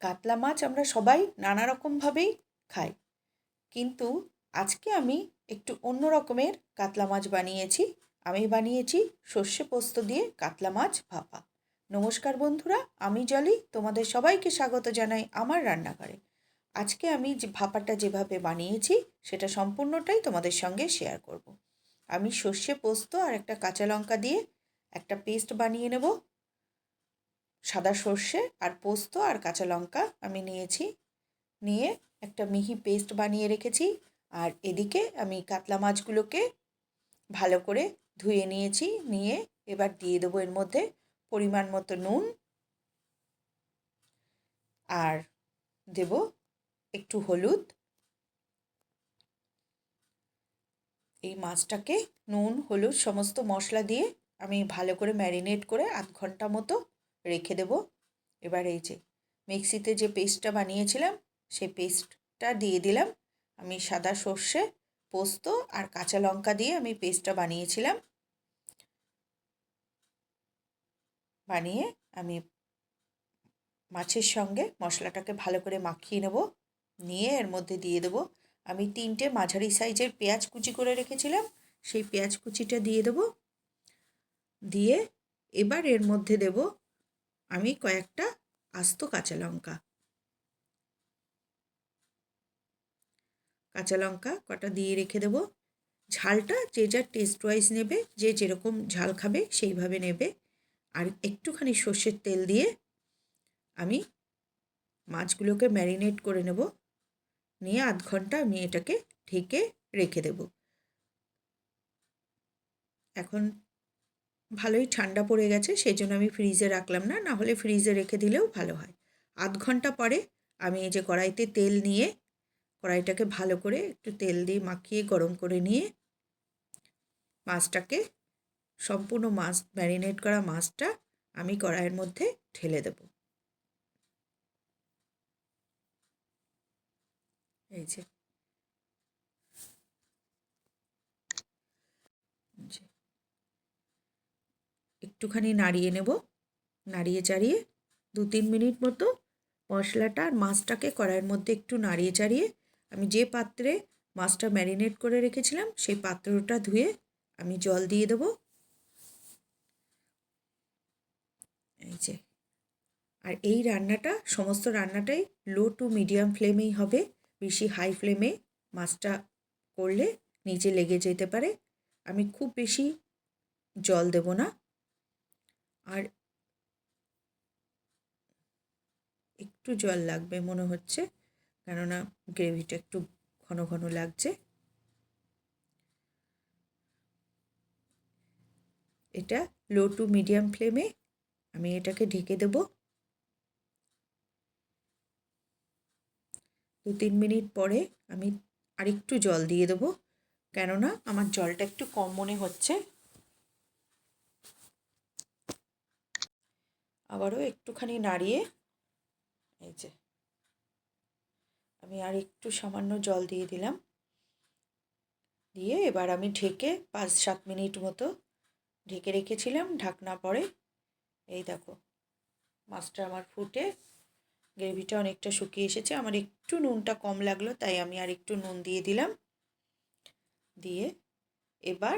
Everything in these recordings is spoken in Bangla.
কাতলা মাছ আমরা সবাই নানা রকমভাবেই খাই। কিন্তু আজকে আমি একটু অন্য রকমের কাতলা মাছ বানিয়েছি। আমি বানিয়েছি সর্ষে পোস্ত দিয়ে কাতলা মাছ ভাপা। নমস্কার বন্ধুরা, আমি জলি, তোমাদের সবাইকে স্বাগত জানাই আমার রান্নাঘরে। আজকে আমি যে ভাপাটা যেভাবে বানিয়েছি, সেটা সম্পূর্ণটাই তোমাদের সঙ্গে শেয়ার করব। আমি সর্ষে পোস্ত আর একটা কাঁচা লঙ্কা দিয়ে একটা পেস্ট বানিয়ে নেব। সাদা সর্ষে আর পোস্ত আর কাঁচা লঙ্কা আমি নিয়েছি। নিয়ে একটা মিহি পেস্ট বানিয়ে রেখেছি। আর এদিকে আমি কাতলা মাছগুলোকে ভালো করে ধুয়ে নিয়েছি। নিয়ে এবার দিয়ে দেবো এর মধ্যে পরিমাণ মতো নুন। আর দেব একটু হলুদ। এই মাছটাকে নুন, হলুদ সমস্ত মশলা দিয়ে আমি ভালো করে ম্যারিনেট করে আধ ঘণ্টা মতো রেখে দেব। এবার এই যে মিক্সিতে যে পেস্টটা বানিয়েছিলাম সেই পেস্টটা দিয়ে দিলাম। আমি সাদা সর্ষে, পোস্ত আর কাঁচা লঙ্কা দিয়ে আমি পেস্টটা বানিয়েছিলাম। বানিয়ে আমি মাছের সঙ্গে মশলাটাকে ভালো করে মাখিয়ে নেব। নিয়ে এর মধ্যে দিয়ে দেবো। আমি তিনটে মাঝারি সাইজের পেঁয়াজ কুচি করে রেখেছিলাম। সেই পেঁয়াজ কুচিটা দিয়ে দেবো। দিয়ে এবার এর মধ্যে দেব আমি কয়েকটা আস্ত কাঁচা লঙ্কা। কাঁচা লঙ্কা কটা দিয়ে রেখে দেব। ঝালটা যে যার টেস্ট ওয়াইজ নেবে, যে যেরকম ঝাল খাবে সেইভাবে নেবে। আর একটুখানি সর্ষের তেল দিয়ে আমি মাছগুলোকে ম্যারিনেট করে নেব। নিয়ে আধ ঘণ্টা আমি এটাকে ঢেকে রেখে দেব। এখন ভালোই ঠান্ডা পড়ে গেছে সেই জন্য আমি ফ্রিজে রাখলাম না না হলে ফ্রিজে রেখে দিলেও ভালো হয়। আধ ঘণ্টা পরে আমি এই যে কড়াইতে তেল নিয়ে, কড়াইটাকে ভালো করে একটু তেল দিয়ে মাখিয়ে, গরম করে নিয়ে, মাছটাকে, সম্পূর্ণ মাছ ম্যারিনেট করা মাছটা আমি কড়াইয়ের মধ্যে ঢেলে দেব। এই যে একটুখানি নাড়িয়ে নেব। নাড়িয়ে চাড়িয়ে দু তিন মিনিট মতো মশলাটা আর মাছটাকে কড়াইয়ের মধ্যে একটু নাড়িয়ে চাড়িয়ে আমি যে পাত্রে মাছটা ম্যারিনেট করে রেখেছিলাম সেই পাত্রটা ধুয়ে আমি জল দিয়ে দেবো। এই যে। আর এই রান্নাটা, সমস্ত রান্নাটাই লো টু মিডিয়াম ফ্লেমেই হবে। বেশি হাই ফ্লেমে মাছটা করলে নিচে লেগে যেতে পারে। আমি খুব বেশি জল দেব না আর একটু জল লাগবে মনে হচ্ছে, কেননা গ্রেভিটা একটু ঘন ঘন লাগছে। এটা লো টু মিডিয়াম ফ্লেমে আমি এটাকে ঢেকে দেব। দু তিন মিনিট পরে আমি আরেকটু জল দিয়ে দেবো, কেননা আমার জলটা একটু কম মনে হচ্ছে। আবারও একটুখানি নাড়িয়ে এই যে। আমি আর একটু সামান্য জল দিয়ে দিলাম। দিয়ে এবার আমি ঢেকে পাঁচ সাত মিনিট মতো ঢেকে রেখেছিলাম ঢাকনা পরে। এই দেখো, মাছটা আমার ফুটে, গ্রেভিটা অনেকটা শুকিয়ে এসেছে। আমার একটু নুনটা কম লাগল, তাই আমি আর একটু নুন দিয়ে দিলাম। দিয়ে এবার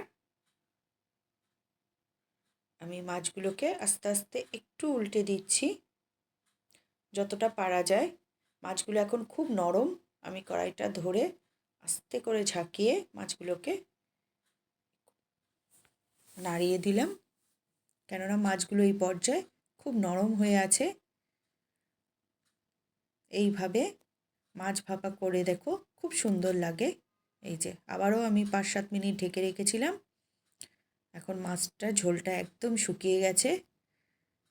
আমি মাছগুলোকে আস্তে আস্তে একটু উল্টে দিচ্ছি। যতটা পারা যায়। মাছগুলো এখন খুব নরম। আমি কড়াইটা ধরে আস্তে করে ঝাঁকিয়ে মাছগুলোকে নাড়িয়ে দিলাম। কেননা মাছগুলো এই পর্যায়ে খুব নরম হয়ে আছে। এইভাবে মাছ ভাপা করে দেখো, খুব সুন্দর লাগে। এই যে, আবারও আমি পাঁচ সাত মিনিট ঢেকে রেখেছিলাম। এখন মাছটা ঝোলটা একদম শুকিয়ে গেছে।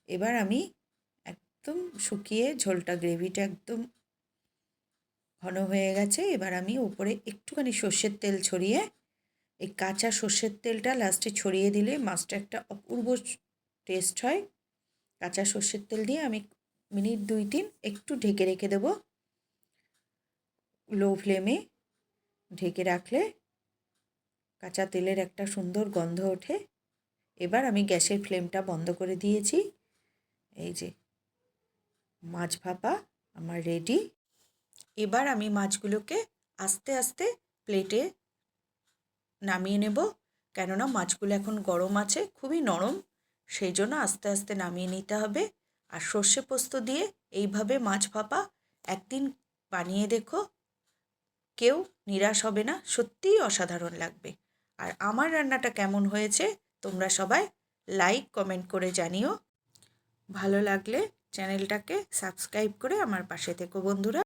এবার আমি একদম শুকিয়ে ঝোলটা গ্রেভিটা একদম ঘন হয়ে গেছে। এবার আমি উপরে একটুখানি সর্ষের তেল ছড়িয়ে, এই কাঁচা সর্ষের তেলটা লাস্টে ছড়িয়ে দিলে মাছটা একটা অপূর্ব টেস্ট হয়। কাঁচা সর্ষের তেল দিয়ে আমি মিনিট দুই তিন একটু ঢেকে রেখে দেব। লো ফ্লেমে ঢেকে রাখলে কাঁচা তেলের একটা সুন্দর গন্ধ ওঠে। এবার আমি গ্যাসের ফ্লেমটা বন্ধ করে দিয়েছি। এই যে মাছ ভাপা, আমার রেডি এবার আমি মাছগুলোকে আস্তে আস্তে প্লেটে নামিয়ে নেব। কেননা মাছগুলো এখন গরম আছে, খুবই নরম, সেই জন্য আস্তে আস্তে নামিয়ে নিতে হবে। আর সর্ষে পোস্ত দিয়ে এইভাবে মাছ ভাপা একদিন বানিয়ে দেখো, কেউ নিরাশ হবে না, সত্যিই অসাধারণ লাগবে। আর আমার রান্নাটা কেমন হয়েছে, তোমরা সবাই লাইক কমেন্ট করে জানিও। ভালো লাগলে চ্যানেলটাকে সাবস্ক্রাইব করে আমার পাশে থেকো বন্ধুরা।